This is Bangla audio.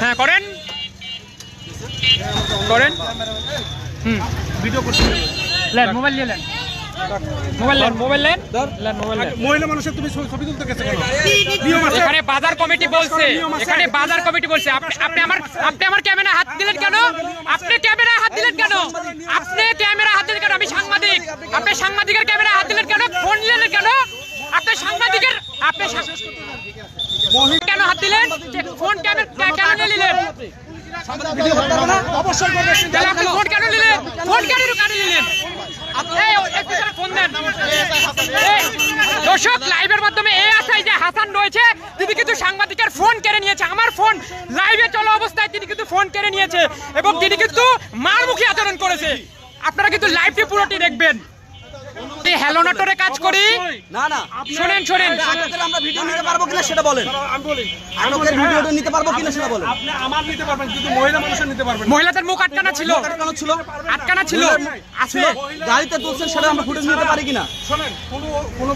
হ্যাঁ করেন। করেন। হুম। ভিডিও করতে লেন মোবাইল নিয়ে লেন। মোবাইল লেন মোবাইল লেন। লেন মোবাইল লেন। মহিলা মানুষের তুমি ছবি তুলতে গেছে আছে। এখানে বাজার কমিটি বলছে। এখানে বাজার কমিটি বলছে। আপনি আপনি আমার আপনি আমার ক্যামেরা হাত দিলেন কেন? আপনি ক্যামেরা হাত দিলেন কেন? আপনি ক্যামেরা হাত দিলেন কেন? আমি সাংবাদিক। আপনি সাংবাদিকের ক্যামেরা হাত দিলেন কেন ফোন নিলেন কেন আপনি সাংবাদিকের আপনি সাং- কেন হাত দিলেন? ফোন ক্যামেরা কেন নিলেন? অবশ্যই করবে তাহলে আপনি ফোন কেন নিলেন? ফোন কেন কেন নিলেন? এই, একটু করে ফোন দেন। এই, দর্শক লাইভের মাধ্যমে এই আশায় যে হাসান রয়েছে তিনি কিন্তু সাংবাদিকের ফোন কেড়ে নিয়েছে। আমার ফোন লাইভে চলা অবস্থায় তিনি কিন্তু ফোন কেড়ে নিয়েছে এবং তিনি কিন্তু মারমুখী আচরণ করেছে। আপনারা কিন্তু লাইভটি পুরোটি দেখবেন। এই হ্যালো কাজ করি। না না। শুনেন শুনেন। আটকের আমরা ভিডিও নিতে পারব কিনা সেটা বলেন। আমি বলি আটকের ভিডিওটা নিতে পারব কিনা সেটা বলেন। আপনি আমার নিতে পারবেন কিন্তু মহিলা মানুষের নিতে পারবেন না। মহিলাদের মুখ আটকানো ছিল। আটকানো ছিল। আটকানো ছিল। আছে গাড়িতে তুলছেন সেটা আমরা ফুটেজ নিতে পারি কিনা? শুনেন কোনো কোনো